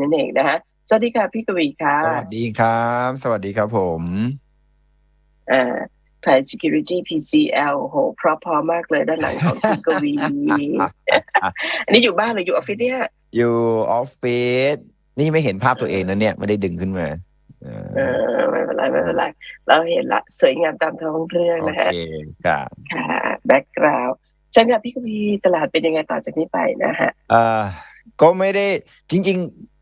นั่นเองนะคะสวัสดีค่ะพี่กวีค่ะ สวัสดีครับ สวัสดีครับผมอ่าไทย security PCL โหเพราะพอมากเลยด้านหลังของคุณกวี อันนี้อยู่บ้านหรืออยู่ออฟฟิศเนี่ย อยู่ออฟฟิศนี่ไม่เห็นภาพตัวเองนะเนี่ย ไม่ได้ดึงขึ้นมาเออเออไม่เป็นไรไม่เป็นไรเราเห็นละสวยงามตามท้องเรื่องโอนะฮะเคครับค่ะแบ็กกราวด์เช่นกับพี่กวีตลาดเป็นยังไงต่อจากนี้ไปนะฮะเอ่อก็ไม่ได้จริง ๆ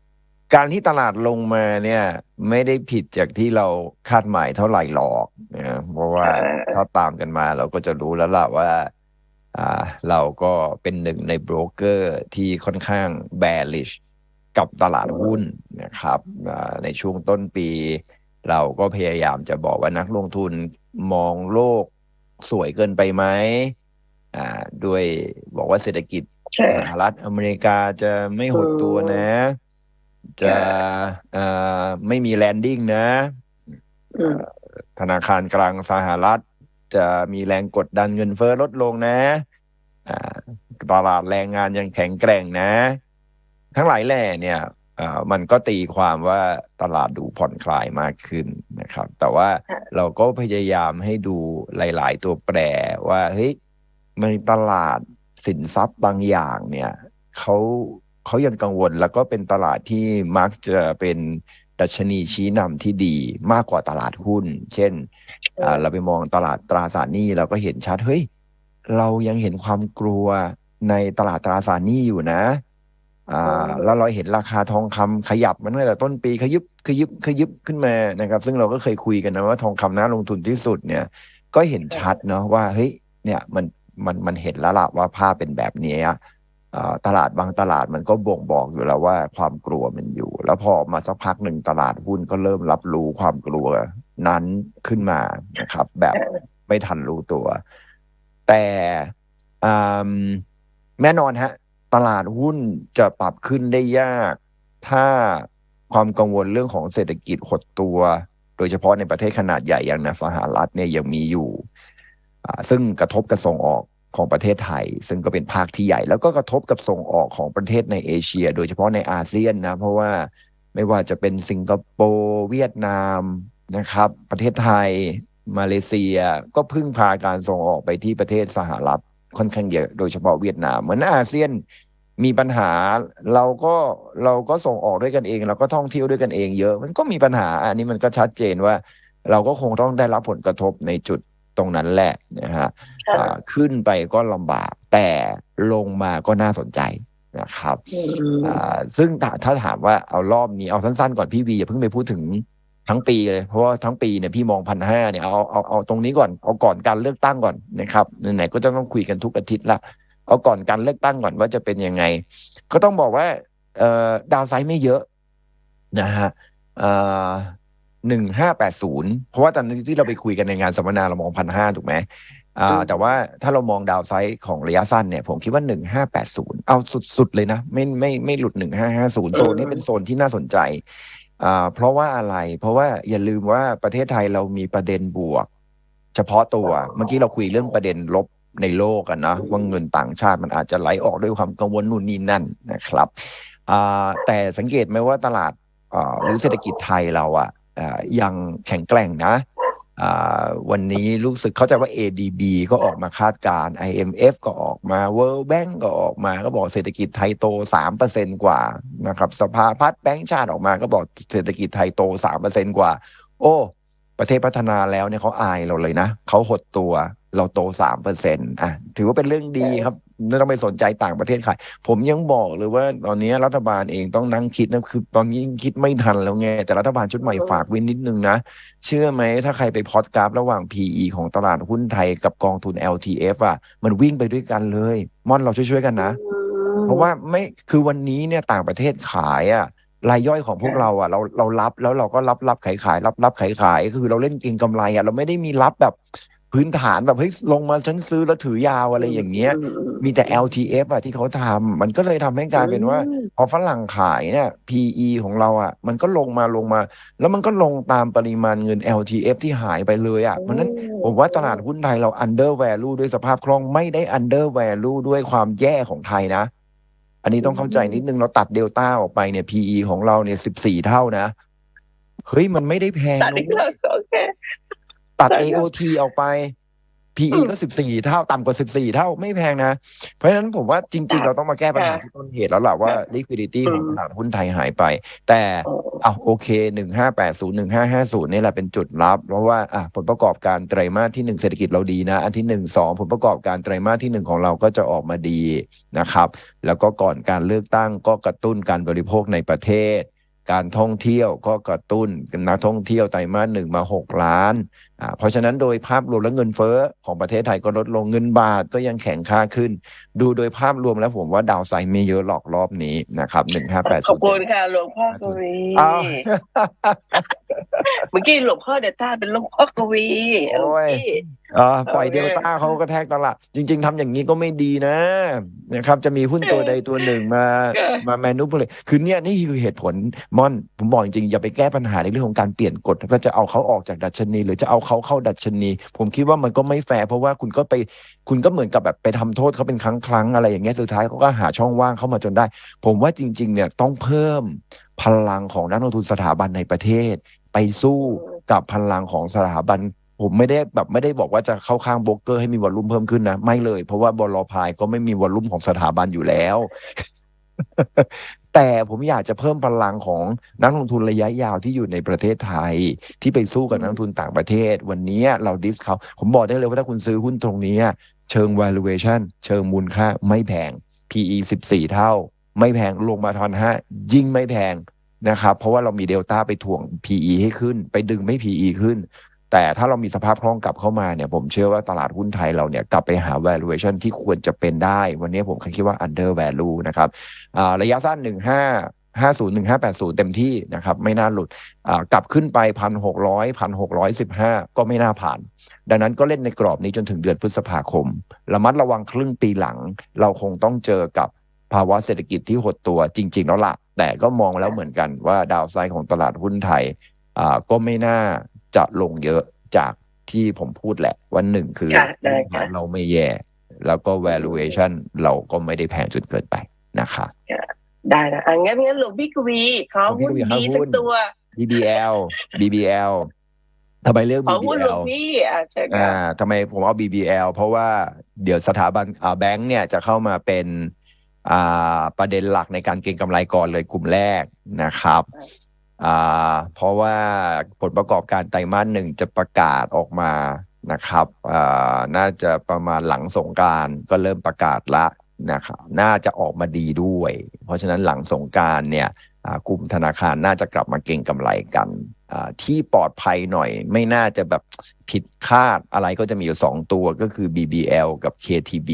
การที่ตลาดลงมาเนี่ย ไม่ได้ผิดจากที่เราคาดหมายเท่าไหร่หรอกนะเพราะว่าเออถ้าตามกันมาเราก็จะรู้แล้วล่ะว่า อ่า เราก็เป็นหนึ่งในโบรกเกอร์ที่ค่อนข้าง bearish กับตลาดหุ้นนะครับอ่าในช่วงต้นปี เราก็พยายามจะบอกว่านักลงทุนมองโลกสวยเกินไปไหมอ่าด้วยบอกว่าเศรษฐกิจใช่สหรัฐอเมริกาจะไม่หดตัวนะ จะเอ่อไม่มีแลนดิ้งนะอืมธนาคารกลางสหรัฐ จะมีแรงกดดันเงินเฟ้อลดลงนะอ่าตลาดแรงงานยังแข็งแกร่งนะ ทั้งหลายแหล่เนี่ยเอ่อมันก็ตีความว่าตลาดดูผ่อนคลายมากขึ้นนะครับ แต่ว่าค่ะเราก็พยายามให้ดูหลาย ๆ ตัวแปรว่าเฮ้ยในตลาดสินทรัพย์บางอย่างเนี่ยเขา เขายังกังวลแล้วก็เป็นตลาดที่มักจะเป็นดัชนีชี้นำที่ดีมากกว่าตลาดหุ้น เช่นอ่าเราไปมองตลาดตราสารหนี้เราก็เห็นชัดเฮ้ยเรายังเห็นความกลัวในตลาดตราสารหนี้อยู่นะอ่าแล้วเราเห็นราคาทองคำขยับมาตั้งแต่ต้นปีขยุบขยุบขยุบขึ้นมานะครับ ซึ่งเราก็เคยคุยกันนะว่าทองคำน่าลงทุนที่สุดเนี่ย ก็เห็นชัดเนาะว่าเฮ้ยเนี่ยมันมันมันเห็นแล้วล่ะว่าภาพเป็นแบบนี้อ่า ตลาดบางตลาดมันก็บ่งบอกอยู่แล้วว่าความกลัวมันอยู่ แล้วพอมาสักพักหนึ่งตลาดหุ้นก็เริ่มรับรู้ความกลัวนั้นขึ้นมานะครับ แบบไม่ทันรู้ตัว แต่แน่นอนฮะ ตลาดหุ้นจะปรับขึ้นได้ยาก ถ้าความกังวลเรื่องของเศรษฐกิจหดตัว โดยเฉพาะในประเทศขนาดใหญ่อย่างนสหรัฐเนี่ยยังมีอยู่ซึ่งกระทบกับส่งออก ของประเทศไทย ซึ่งก็เป็นภาคที่ใหญ่ แล้วก็กระทบกับส่งออกของประเทศในเอเชีย โดยเฉพาะในอาเซียนนะ เพราะว่าไม่ว่าจะเป็นสิงคโปร์เวียดนามนะครับ ประเทศไทย มาเลเซียก็พึ่งพาการส่งออกไปที่ประเทศสหรัฐค่อนข้างเยอะโดยเฉพาะเวียดนาม เหมือนอาเซียนมีปัญหาเราก็เราก็ส่งออกด้วยกันเอง เราก็ท่องเที่ยวด้วยกันเองเยอะ มันก็มีปัญหา อันนี้มันก็ชัดเจนว่า เราก็คงต้องได้รับผลกระทบในจุด ตรงนั้นแหละนะฮะค่ะอ่าขึ้นไปก็ลำบาก แต่ลงมาก็น่าสนใจนะครับอืมอ่าซึ่งถ้าถ้าถามว่าเอารอบนี้เอาสั้นๆก่อนพี่วีอย่าเพิ่งไปพูดถึงทั้งปีเลย เพราะว่าทั้งปีเนี่ยพี่มองพันห้าเนี่ยเอาเอาเอาตรงนี้ก่อนเอาก่อนการเลือกตั้งก่อนนะครับไหนๆก็จะต้องคุยกันทุกอาทิตย์ละเอาก่อนการเลือกตั้งก่อนว่าจะเป็นยังไง ก็ต้องบอกว่าเอ่อดาวไซด์ไม่เยอะนะฮะ หนึ่งห้าแปดศูนย์เพราะว่าตอนที่เราไปคุยกันในงานสัมมนาเรามองพันห้าถูกไหมอ่าแต่ว่าถ้าเรามองดาวไซด์ของระยะสั้นเนี่ย ผมคิดว่าหนึ่งห้าแปดศูนย์เอาสุดๆเลยนะ ไม่ไม่ไม่หลุดหนึ่งห้าห้าศูนย์โซนนี้เป็นโซนที่น่าสนใจอ่าเพราะว่าอะไรเพราะว่าอย่าลืมว่าประเทศไทยเรามีประเด็นบวก เฉพาะตัวเมื่อกี้เราคุยเรื่องประเด็นลบในโลกกันนะว่าเงินต่างชาติมันอาจจะไหลออกด้วยความกังวลนู่นนี่นั่นนะครับอ่าแต่สังเกตไหมว่าตลาดอ่าหรือเศรษฐกิจไทยเราอะอ่า ยังแข็งแกร่งนะวันนี้รู้สึกเข้าใจว่า ADB ก็ออกมาคาดการ IMF ก็ออกมา World Bank ก็ออกมา ก็บอกเศรษฐกิจไทยโต 3%กว่านะครับสภาพัฒน์แบงก์ชาติออกมาก็บอกเศรษฐกิจไทยโต 3%กว่า โอ้ ประเทศพัฒนาแล้วเนี่ยเขาอายเราเลยนะ เขาหดตัวเราโต 3%อะถือว่าเป็นเรื่องดีครับ ไม่ต้องไปสนใจต่างประเทศใครผมยังบอกเลยว่า ตอนนี้รัฐบาลเองต้องนั่งคิดนะคือ ตอนนี้คิดไม่ทันแล้วไงแต่รัฐบาลชุดใหม่ฝากไว้นิดนึงนะ เชื่อไหมถ้าใครไปพอดกราฟระหว่าง PE ของตลาดหุ้นไทยกับกองทุน LTF อะ มันวิ่งไปด้วยกันเลยม่อนเราช่วยๆกันนะ เพราะว่าไม่คือวันนี้เนี่ยต่างประเทศขายอะรายย่อยของพวกเราอะเราเรารับแล้วเราก็รับรับขายขายรับรับขายขายคือเราเล่นเกินกำไรอะเราไม่ได้มีรับแบบพื้นฐานแบบเฮ้ยลงมาฉันซื้อแล้วถือยาวอะไรอย่างเงี้ย มีแต่ LTF อะที่เขาทำมันก็เลยทำให้กลายเป็นว่า พอฝรั่งขายเนี่ย PE ของเราอะมันก็ลงมาลงมา แล้วมันก็ลงตามปริมาณเงิน LTF ที่หายไปเลยอะเพราะฉะนั้นผมว่าตลาดหุ้นไทยเรา under value ด้วยสภาพคล่องไม่ได้ under value ด้วยความแย่ของไทยนะ อันนี้ต้องเข้าใจนิดนึงเราตัดเดลต้าออกไปเนี่ย PE ของเราเนี่ยสิบสี่เท่านะเฮ้ยมันไม่ได้แพงตัดอีกนะแล้วโอเค ตัดใช่ครับ AOT ออกไป PE อืมก็สิบสี่เท่าต่ำกว่าสิบสี่เท่าไม่แพงนะ เพราะฉะนั้นผมว่าจริง ๆ เราต้องมาแก้ปัญหาค่ะที่ต้นเหตุแล้วล่ะว่าค่ะ liquidity อืมของตลาดหุ้นไทยหายไป แต่โอ้อะโอเคหนึ่งห้าแปดศูนย์หนึ่งห้าห้าศูนย์นี่แหละเป็นจุดรับ เพราะว่าอะผลประกอบการไตรมาสที่หนึ่งเศรษฐกิจเราดีนะ อันที่หนึ่งสองผลประกอบการไตรมาสที่หนึ่งของเราก็จะออกมาดีนะครับ แล้วก็ก่อนการเลือกตั้งก็กระตุ้นการบริโภคในประเทศการท่องเที่ยวก็กระตุ้นนักท่องเที่ยวไตรมาสหนึ่งมาหกล้านอ่าเพราะฉะนั้นโดยภาพรวมแล้วเงินเฟ้อของประเทศไทยก็ลดลงเงินบาทก็ยังแข็งค่าขึ้น ดูโดยภาพรวมแล้วผมว่าดาวไซด์ไม่เยอะหรอกรอบนี้นะครับหนึ่งห้าแปดขอบคุณค่ะหลวงพ่อกวีอ้าวเมื่อกี้หลวงพ่อเดต้าเป็นหลวงพ่อกวีหลวงโอ้ยพี่เออปล่อยโอเคเดลต้าเขาก็แทกตลาดจริง ๆทำอย่างนี้ก็ไม่ดีนะนะครับ จะมีหุ้นตัวใดตัวหนึ่งมาค่ะมาแมนูพเลยคือเนี่ยนี่คือเหตุผลม่อนผมบอกจริงๆอย่าไปแก้ปัญหาในเรื่องของการเปลี่ยนกฎก็จะเอาเขาออกจากดัชนี หรือจะเอาเขาเข้าดัชนี ผมคิดว่ามันก็ไม่แฟร์เพราะว่าคุณก็ไปคุณก็เหมือนกับแบบไปทำโทษเขาเป็นครั้งครั้งอะไรอย่างเงี้ยสุดท้ายเขาก็หาช่องว่างเข้ามาจนได้ ผมว่าจริง ๆ เนี่ยต้องเพิ่มพลังของนักลงทุนสถาบันในประเทศ ไปสู้กับพลังของสถาบันผมไม่ได้แบบไม่ได้บอกว่าจะเข้าข้างโบรกเกอร์ให้มีวอลลุ่มเพิ่มขึ้นนะไม่เลย เพราะว่าบอลพายก็ไม่มีวอลลุ่มของสถาบันอยู่แล้ว แต่ผมอยากจะเพิ่มพลังของนักลงทุนระยะยาวที่อยู่ในประเทศไทย ที่ไปสู้กับนักลงทุนต่างประเทศ วันนี้เราดิสเขาผมบอกได้เลยว่าถ้าคุณซื้อหุ้นตรงนี้เชิง valuation เชิงมูลค่าไม่แพง PE 14 เท่า ไม่แพงลงมาทอนห้ายิ่งไม่แพงนะครับ เพราะว่าเรามีเดลต้าไปถ่วง PE ให้ขึ้น ไปดึงไม่ PE ขึ้น แต่ถ้าเรามีสภาพคล่องกลับเข้ามาเนี่ยผมเชื่อว่าตลาดหุ้นไทยเราเนี่ยกลับไปหา valuation ที่ควรจะเป็นได้ วันนี้ผมคิดว่า under value นะครับระยะสั้น 1 5 50 1580 เต็มที่นะครับไม่น่าหลุดกลับขึ้นไป 1,600 1,615 ก็ไม่น่าผ่าน ดังนั้นก็เล่นในกรอบนี้จนถึงเดือนพฤษภาคม ระมัดระวังครึ่งปีหลัง เราคงต้องเจอกับภาวะเศรษฐกิจที่หดตัวจริง ๆ แล้วละแต่ก็มองแล้วเหมือนกันว่าดาวไซด์ของตลาดหุ้นไทยก็ไม่น่า จะลงเยอะจากที่ผมพูดแหละวันหนึ่งคือค่ะได้ค่ะเราไม่แย่ แล้วก็ valuation เราก็ไม่ได้แพงจนเกินไปนะคะได้นะอะงั้นงั้นหลวงพี่กวีขอหุ้นหลวงพี่กวีดีเอาหุ้สักนตัว BBL BBL ทำไมเลือกขอหุ้นหลวง BBL พี่อะเชิญอ่าค่ะทำไมผมเอา BBL เพราะว่าเดี๋ยวสถาบันอ่าแบงก์เนี่ยจะเข้ามาเป็นอ่าประเด็นหลักในการเก็งกำไรก่อนเลยกลุ่มแรกนะครับอ่า เพราะว่าผลประกอบการไตรมาสหนึ่งจะประกาศออกมานะครับอ่าน่าจะประมาณหลังสงการก็เริ่มประกาศละนะครับน่าจะออกมาดีด้วย เพราะฉะนั้นหลังสงการเนี่ยกลุ่มธนาคารน่าจะกลับมาเก็งกำไรกันอ่าที่ปลอดภัยหน่อย ไม่น่าจะแบบผิดคาดอะไรก็จะมีอยู่สองตัวก็คือ BBL กับ KTB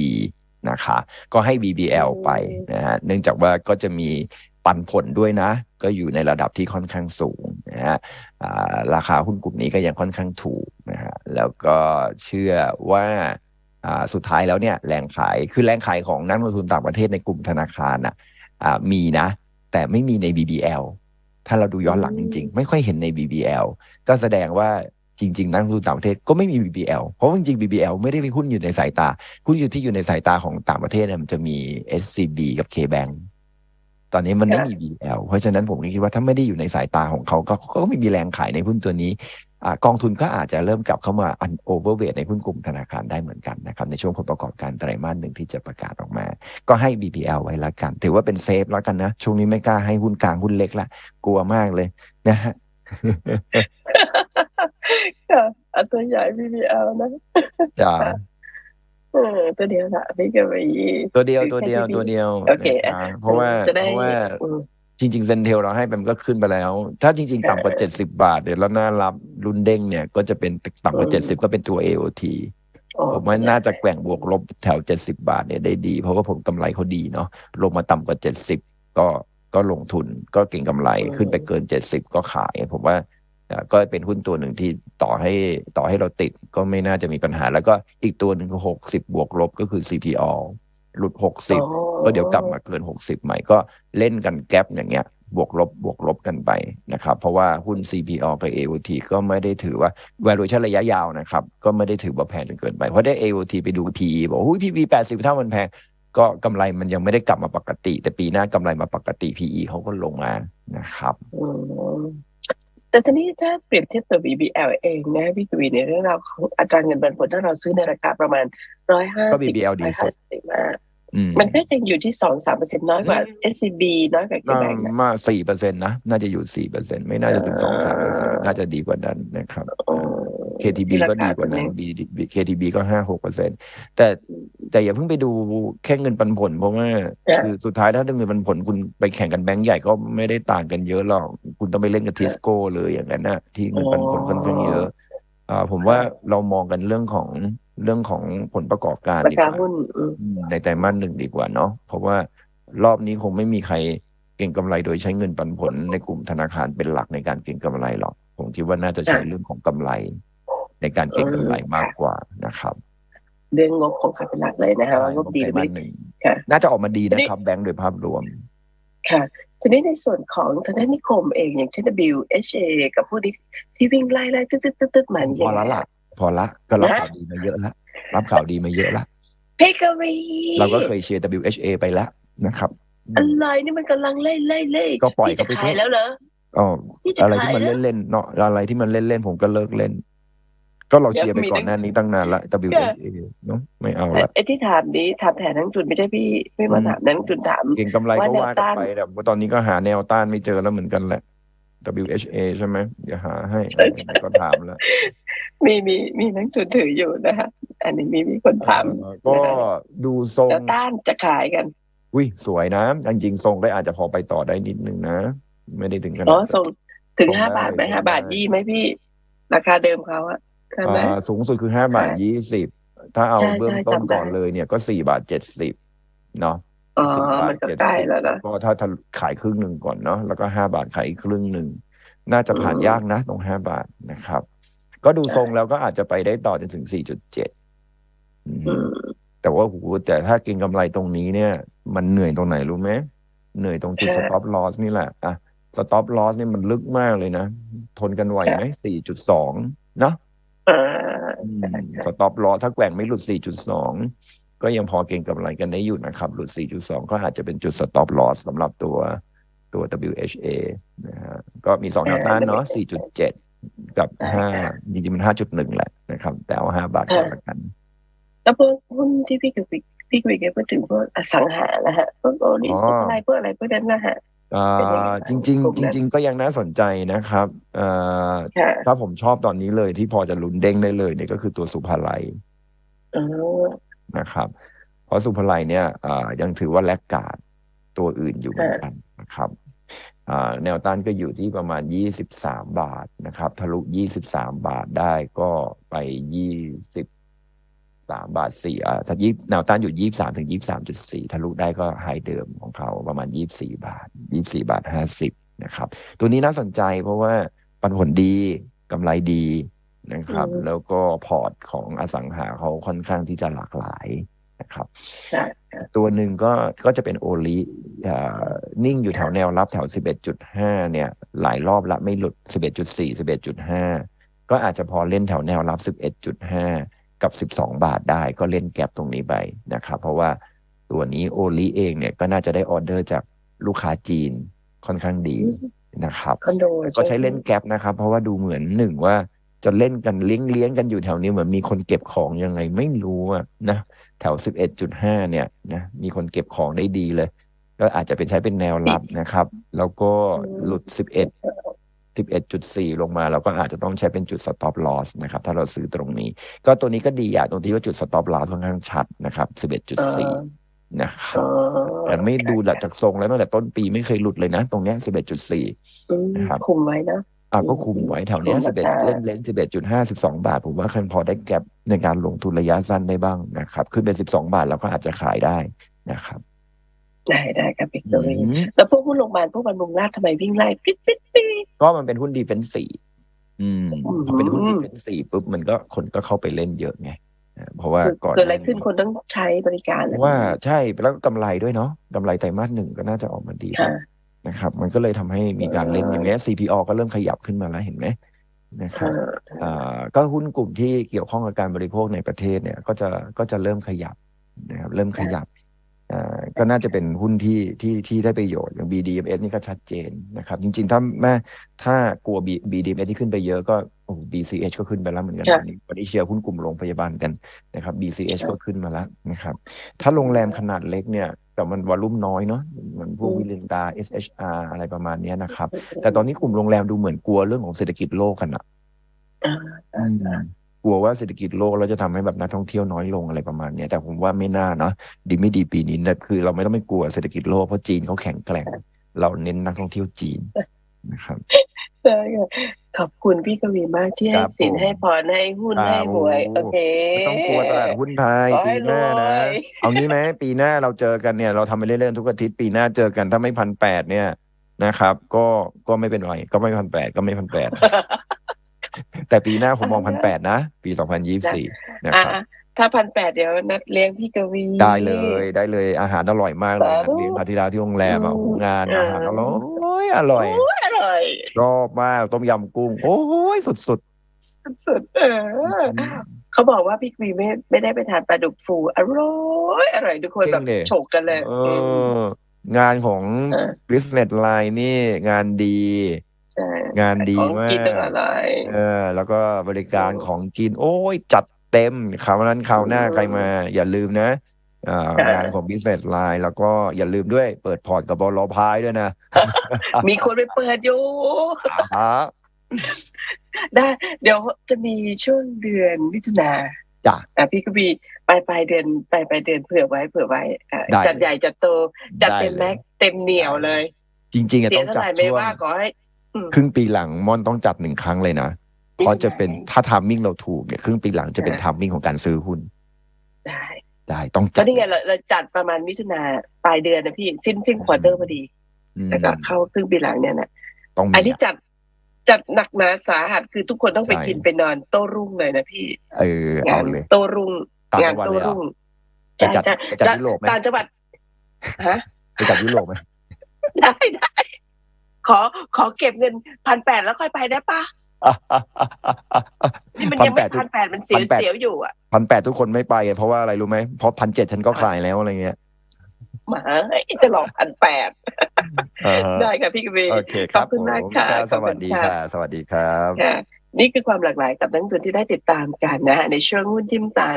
นะคะ ก็ให้ BBL ไปนะฮะเนื่องจากว่าก็จะมี ปันผลด้วยนะ ก็อยู่ในระดับที่ค่อนข้างสูงนะฮะอ่าราคาหุ้นกลุ่มนี้ก็ยังค่อนข้างถูกนะฮะแล้วก็เชื่อว่าอ่าสุดท้ายแล้วเนี่ยแรงขายคือแรงขายของนักลงทุนต่างประเทศในกลุ่มธนาคารน่ะอ่ามีนะ แต่ไม่มีใน BBL ถ้าเราดูย้อนหลังจริง ๆ ไม่ค่อยเห็นใน BBL ก็แสดงว่าจริง ๆ นักลงทุนต่างประเทศก็ไม่มี BBL เพราะว่าจริงๆ BBL ไม่ได้เป็นหุ้นอยู่ในสายตาหุ้นอยู่ที่อยู่ในสายตาของต่างประเทศเนี่ยมันจะมี SCB กับ KBank ตอนนี้มันไม่มี BBL เพราะฉะนั้นผมก็คิดว่าถ้าไม่ได้อยู่ในสายตาของเขาก็เขาก็ไม่มีแรงขายในหุ้นตัวนี้อ่ากองทุนก็อาจจะเริ่มกลับเข้ามาอันโอเวอร์เวทในหุ้นกลุ่มธนาคารได้เหมือนกันนะครับ ในช่วงผลประกอบการไตรมาสหนึ่งที่จะประกาศออกมา ก็ให้ BPL ไว้ละกัน ถือว่าเป็นเซฟแล้วกันนะ ช่วงนี้ไม่กล้าให้หุ้นกลางหุ้นเล็กละ กลัวมากเลยนะฮะค่ะอันตัวใหญ่ BBL นะจ้า เออตัวเดียวค่ะพี่กวีตัวเดียวตัวเดียวตัวเดียวโอเคนะเพราะว่าจะได้เพราะว่าอืมจริงๆเซนเทลเราให้ไปมันก็ขึ้นไปแล้ว ถ้าจริง ๆ ต่ำกว่าเออเจ็ดสิบาทเดี๋ยวแล้วน่ารับรุ่นเด้งเนี่ย ก็จะเป็นต่ำกว่าอืเจ็ดมสิบก็เป็นตัว AOT อ๋อผมว่าน่าจะแกว่งบวกลบแถวเจ็ดสิบาทเนี่ยได้ดี เพราะว่าผมกำไรเขาดีเนาะลงมาต่ำกว่าเจ็ดสิบก็ก็ลงทุนก็เก่งกำไรขึ้นไปเกินเจ็ดสิบก็ขาย ผมว่าเอ่อ ก็เป็นหุ้นตัวหนึ่งที่ต่อให้ต่อให้เราติดก็ไม่น่าจะมีปัญหา แล้วก็อีกตัวหนึ่งคือหกสิบบวกลบก็คือ CPO หลุดหกสิบอ๋อก็เดี๋ยวกลับมาเกิน60ใหม่ก็เล่นกันแกลบอย่างเงี้ยบวกลบบวกลบกันไปนะครับ เพราะว่าหุ้น CPO กับ AOT ก็ไม่ได้ถือว่า valuation ระยะยาวนะครับ ก็ไม่ได้ถือว่าแพงจนเกินไป เพราะได้ AOT ไปดู PE บอกหุ้ย PE 80 เท่ามันแพง ก็กำไรมันยังไม่ได้กลับมาปกติ แต่ปีหน้า กำไรมาปกติ PE เขาก็ลงมานะครับอืม แต่ทีนี้ถ้าเปรียบเทียบตัว BBL เองนะพี่กวีในเรื่องราวของอัตราเงินปันผลถ้าเราซื้อในราคาประมาณร้อยห้าก็สิบ BBL ดีสุดมาอืมมันก็ยังอยู่ที่สองสามเปอร์เซ็นต์น้อยกว่า SCB น้อยกว่าเคอ่าแบงนะมาสี่เปอร์เซ็นต์นะ น่าจะอยู่สี่เปอร์เซ็นไม่น่าจะถึงสองสามเปอร์เซ็นอ่าน่าจะดีกว่านั้นนะครับอืม KTB ที่ราก็คาดีกว่านั้นตัวนี้ดีดี KTB ก็ห้าหกเปอร์เซ็นแต่แต่อย่าเพิ่งไปดูแค่เงินปันผล เพราะว่าค่ะคือสุดท้ายถ้าเงินปันผลคุณไปแข่งกันแบงก์ใหญ่ก็ไม่ได้ต่างกันเยอะหรอกคุณ ต้องไปเล่นกับทิสโก้เลยอย่างนั้นนะที่เงินปันผลค่อนข้างเยอะอ่าผมว่าเรามองกันเรื่องของเรื่องของผลประกอบการราดีคากว่าหุ้นอืมอืมในไตรมาสหนึ่งดีกว่าเนาะเพราะว่ารอบนี้คงไม่มีใครเก่งกำไรโดยใช้เงินปันผลในกลุ่มธนาคารเป็นหลักในการเก่งกำไรหรอกผมคิดว่าน่าจะใช้ค่ะเรื่องของกำไร ในการเก่งกำไรมากกว่านะครับ เรื่องงบของเขาเป็นหลักเลยนะคะว่างบดีหรือไตรไม่มาสหนึ่งค่ะน่าจะออกมาดีนะครับ แบงก์โดยภาพรวม ค่ะ ทีนี้ในส่วนของทางด้านนิคมเองอย่างเช่น WHA กับผู้ที่ที่วิ่งไล่ไล่ตึ๊ดตึ๊ดตึ๊ดตึ๊ดมันพอละละพอละก็รับข่าวดีมาเยอะละรับข่าวดีมาเยอะละเฮ้ยกวีเราก็เคยเชียร์ WHA ไปแล้วนะครับอะไรนี่มันกำลังไล่ไล่ไล่ก็ปล่อยนี่จะเขาไปเถขายอะแล้วเหรออ๋อนี่จะอะไรขาที่ยมันแล้วเล่นๆเนาะอะไรที่มันเล่นๆผมก็เลิกเล่น ก็เราเชียร์ไปมีก่อทั้นงหน้านี้ตั้งนานละ WHA เนาะไม่เอาละไอ้ที่ถามนี้ถามแทนนักทุนไม่ใช่พี่ไม่มาอืมถามนักทุนถามเก่งกำไรก็ว่าแนวว่ากันต้านไปแต่ว่าตอนนี้ก็หาแนวต้านไม่เจอแล้วเหมือนกันแหละ WHA ใช่ไหมเดี๋ยวหาให้ใช่ใช่ก็ถามแล้วมีมีมีนักทุนถืออยู่นะคะอันนี้มีมีคนถามเอ่อก็ดูทรงแล้วต้านจะขายกัน อุ้ยสวยนะจริงๆทรงได้อาจจะพอไปต่อได้นิดนึงนะ ไม่ได้ถึงขนาอ๋อดส่งถึงส่งห้าได้บาทไหมส่งห้าบาทได้ยี่ไหมพี่ ราคาเดิมเขาอะใช่ไหมอ่า สูงสุดคือห้าบาทค่ะยี่สิบถ้าเอาใช่เบื้องใช่ต้นจำได้ก่อนเลยเนี่ยก็สี่บาทเจ็ดสิบเนาะอ๋อสี่บามัทนก็เจ็ดใกล้สิบแล้วนะก็ถ้าถ้าขายครึ่งหนึ่งก่อนเนาะแล้วก็ห้าบาทขายอีกครึ่งหนึ่งน่าจะผ่านอืมยากนะ ตรงห้าบาทนะครับ ก็ดูใช่ทรงแล้วก็อาจจะไปได้ต่อจนถึงสี่จุดเจ็ดอืมแต่ว่าโหแต่ถ้าเก็งกำไรตรงนี้เนี่ย มันเหนื่อยตรงไหนรู้ไหมเหนื่อยตรงจุดค่ะ stop loss นี่แหละอะ stop loss เนี่ยมันลึกมากเลยนะ ทนกันไหวไหมสี่จุดสองเนาะ อ่าอืม stop loss ถ้าแกว่งไม่หลุด 4.2 ก็ยังพอเก็งกำไรกันได้อยู่นะครับ หลุด 4.2 ก็อาจจะเป็นจุด stop loss สำหรับตัวตัว WHA นะฮะก็มีสองแนวต้านเนาะ 4.7 กับ 5 จริงๆ มัน 5.1 แหละนะครับ แต่เอา 5 บาทก่อนละกัน แล้วพวกหุ้นที่พี่กับพี่กุยแกพูดถึงพวกอสังหานะฮะพวกโอลิสอะไรพวกอะไรพวกนั้นนะฮะ อ่าเป็นยังไงจริงกลุ่มๆนั้นจริง ๆ ก็ยังน่าสนใจนะครับอ่าค่ะถ้าผมชอบตอนนี้เลยที่พอจะลุ้นเด้งได้เลยเนี่ยก็คือตัวสุภาลัยอ๋อนะครับ เพราะสุภาลัยเนี่ยอ่ายังถือว่าแลกกาดตัวอื่นอยู่เหมือนกันนะครับอ่าแนวต้านก็อยู่ที่ประมาณ 23 บาทนะครับ ทะลุ 23 บาทได้ก็ไป 23บาทสี่อ่าถ้ายี่แนวต้านอยู่ 23 ถึง 23.4ทะลุได้ก็ไฮเดิมของเขาประมาณ 24 บาท 24 บาท 50 นะครับ ตัวนี้น่าสนใจเพราะว่าปันผลดีกำไรดีนะครับ แล้วก็พอร์ตของอสังหาเขาค่อนข้างที่จะหลากหลายนะครับใช่ตัวหนึ่งก็ก็จะเป็นโอลิอ่านิ่งอยู่แถวแนวรับแถว 11.5 เนี่ย หลายรอบละไม่หลุด 11.4 11.5 ก็อาจจะพอเล่นแถวแนวรับ 11.5 กับ 12 บาทได้ก็เล่นแก็บตรงนี้ไปนะครับ เพราะว่าตัวนี้โอลิเองเนี่ยก็น่าจะได้ออเดอร์จากลูกค้าจีนค่อนข้างดีนะครับคอนโดก็ใช้เล่นแก๊ปนะครับ เพราะว่าดูเหมือนหนึ่งว่าจะเล่นกันเลี้ยงเลี้ยงๆกันอยู่แถวนี้เหมือนมีคนเก็บของยังไงไม่รู้อะนะแถวสิบเอ็ดจุดห้าเนี่ยนะมีคนเก็บของได้ดีเลย ก็อาจจะเป็นใช้เป็นแนวรับนะครับ แล้วก็หลุดสิ บเอ็ดสิบเอ็ดจุดสี่ลงมาเราก็อาจจะต้องใช้เป็นจุด stop loss นะครับถ้าเราซื้อตรงนี้ ก็ตัวนี้ก็ดีอย่างตรงที่ว่าจุด stop loss ค่อนข้างชัดนะครับสิบเอ็ดจุดสี่นะครับอ๋อแต่ไม่ดูหลักจากทรงแล้วตั้งแต่ต้นปีไม่เคยหลุดเลยนะ ตรงเนี้สิบเอ็ดจุดสี่อืมนะครับคุมไว้นะอะก็คุมไว้แถวเนี้คุมสิบเอ็ดราคาเล่นเล่นสิบเอ็ดจุดห้าสิบสองบาท ผมว่าคันพอได้แก็บในการลงทุนระยะสั้นได้บ้างนะครับ ขึ้นเป็นสิบสองบาทแล้วก็อาจจะขายได้นะครับได้ได้ครับพี่อืกุยมแล้วพวกหุ้นโรงพยาบาลพวกบำรุงราษฎร์ทำไมวิ่งไล่ปิ๊ดปิ๊ดปิ๊ด ก็มันเป็นหุ้นดีเฟนซีอืมอืมพอเป็นหุ้นดีเฟนซีปุ๊บมันก็คนก็เข้าไปเล่นเยอะไงอ่าเพราะว่าก่อนเกิดอะไรขึ้นคนต้องใช้บริการเพราะว่าใช่แล้วก็กำไรด้วยเนาะกำไรไตรมาสหนึ่งก็น่าจะออกมาดีค่ะนะครับ มันก็เลยทำให้มีการเล่นอย่างเงี้ย CPO ก็เริ่มขยับขึ้นมาแล้วเห็นไหมนะครับอ่าก็หุ้นกลุ่มที่เกี่ยวข้องกับการบริโภคในประเทศเนี่ย ก็จะก็จะเริ่มขยับนะครับ เริ่มขยับอ่า ก็น่าจะเป็นหุ้นที่ที่ที่ได้ประโยชน์อย่าง BDMs นี่ก็ชัดเจนนะครับ จริง ๆ ถ้าแม่ถ้ากลัว B- BDMs ที่ขึ้นไปเยอะก็โอ้ BCH ก็ขึ้นไปแล้วเหมือนกันค่ะวันนี้วันนี้เชียร์หุ้นกลุ่มโรงพยาบาลกันนะครับ BCH ค่ะก็ขึ้นมาแล้วนะครับ ถ้าโรงแรมขนาดเล็กเนี่ยแต่มันวอลุ่มน้อยเนาะเหมือนพวกอืมวิลินดา SHR อะไรประมาณเนี้ยนะครับ แต่ตอนนี้กลุ่มโรงแรมดูเหมือนกลัวเรื่องของเศรษฐกิจโลกกันอะอ่าอืม กลัวว่าเศรษฐกิจโลกแล้วจะทำให้แบบนักท่องเที่ยวน้อยลงอะไรประมาณเนี้ยแต่ผมว่าไม่น่าเนาะดีไม่ดีปีนี้นะคือ เราไม่ต้องไม่กลัวเศรษฐกิจโลกเพราะจีนเขาแข็งแกร่ง เราเน้นนักท่องเที่ยวจีนนะครับใช่ค่ะขอบคุณพี่กวีมากที่คให้รับสินผมให้พรให้หุ้นครับให้หวยโอ้โอเคไม่ต้องกลัวตลาดหุ้นไทยขอให้ปีหน้ารวยนะ เอางี้ไหมปีหน้าเราเจอกันเนี่ยเราทำไปเรื่อยๆทุกอาทิตย์ปีหน้าเจอกันถ้าไม่พันแปดเนี่ยนะครับ ก็ก็ไม่เป็นไรก็ไม่พันแปดก็ไม่พันแปด แต่ปีหน้าผมมองพันแปดนะ ปีสองพันยี่สิบสี่นะครับอะถ้าพันแปดเดี๋ยวนัดเลี้ยงพี่กวี ได้เลยได้เลยอาหารอร่อยมากเลยสาธุนะเลี้ยงพาทิราที่โรงแรมอะอืมโอ้โหงานเอออาหารอร่อยอร่อยโอ้ยอร่อยชอบมากต้มยำกุ้ง โอ้ยสุดสุดๆเออๆเขาบอกว่าพี่กวีไม่ไม่ได้ไปทานปลาดุกฟูอร่อยอร่อยทุกคนแบบจริงดิโฉกกันเลยเอมองานของเออ business line นี่งานดีใช่ งานดีของมากินกอร่อยเออ แล้วก็บริการโอ้ของกิน โอ้ย จัดเต็มคราวนั้นคราวหน้าอืมใครมา อย่าลืมนะอ่าค่ะงานของ business line แล้วก็อย่าลืมด้วยเปิดพอร์ตกับบอลลพายด้วยนะ มีคนไปเปิดอยู่อ่าได้เดี๋ยวจะมีช่วงเดือนมิถุนาจ้ะอะพี่กวีปลายปลายเดือนปลายปลายเดือนเผื่อไว้เผื่อไว้อะได้จัดใหญ่จัดโตจัดเต็มได้เลยแม็กเต็มเหนียวเลย จริงๆอะเสีต้ยองเท่าจัไหดร่ไม่ช่วงว่าขอให้อืม ครึ่งปีหลังม่อนต้องจัดหนึ่งครั้งเลยนะเพราะจะเป็นได้ถ้าทามมิ่งเราถูกเนี่ยครึ่งปีหลังจะเป็นอ่าทามมิ่งของการซื้อหุ้นได้ได้ต้องก็จัดนี่ไงเราเราจัดประมาณมิถุนาปลายเดือนนะพี่สิ้นสิ้นควอเตอร์พอดีอืมแล้วก็เข้าครึ่งปีหลังเนี่ยนะต้องมีอันนี้จัดจัดหนักหนาสาหัสคือทุกคนต้องไปใช่กินไปนอนโต้รุ่งเลยนะพี่ เออเอางานเลยโต้รุ่งต่างงานจังหวัดโต้เลยเหรอรุ่งไปจัดใช่ไปจัดยุโรปไหมต่างจังหวัดฮะไปจัดยุโรปไหมได้ได้ ขอขอเก็บเงินพันแปดแล้วค่อยไปได้ปะนี่มันยังไม่พันแปดมันเสียวเสียวอยู่อะพันแปดทุกคนไม่ไปอะเพราะว่าอะไรรู้ไหมเพราะพันเจ็ดฉันก็ขายแล้วอะไรเงี้ยหมาจะหลอกพันแปดอ่าฮะได้ค่ะพี่กวีโอเคครับขอบคุณมากผมค่ะรับขสอบคุณวัสดีค่ะค่ะ สวัสดีครับค่ะนี่คือความหลากหลายกับนักลงทุนที่ได้ติดตามกันนะฮะในช่วงหุ้นทิมตา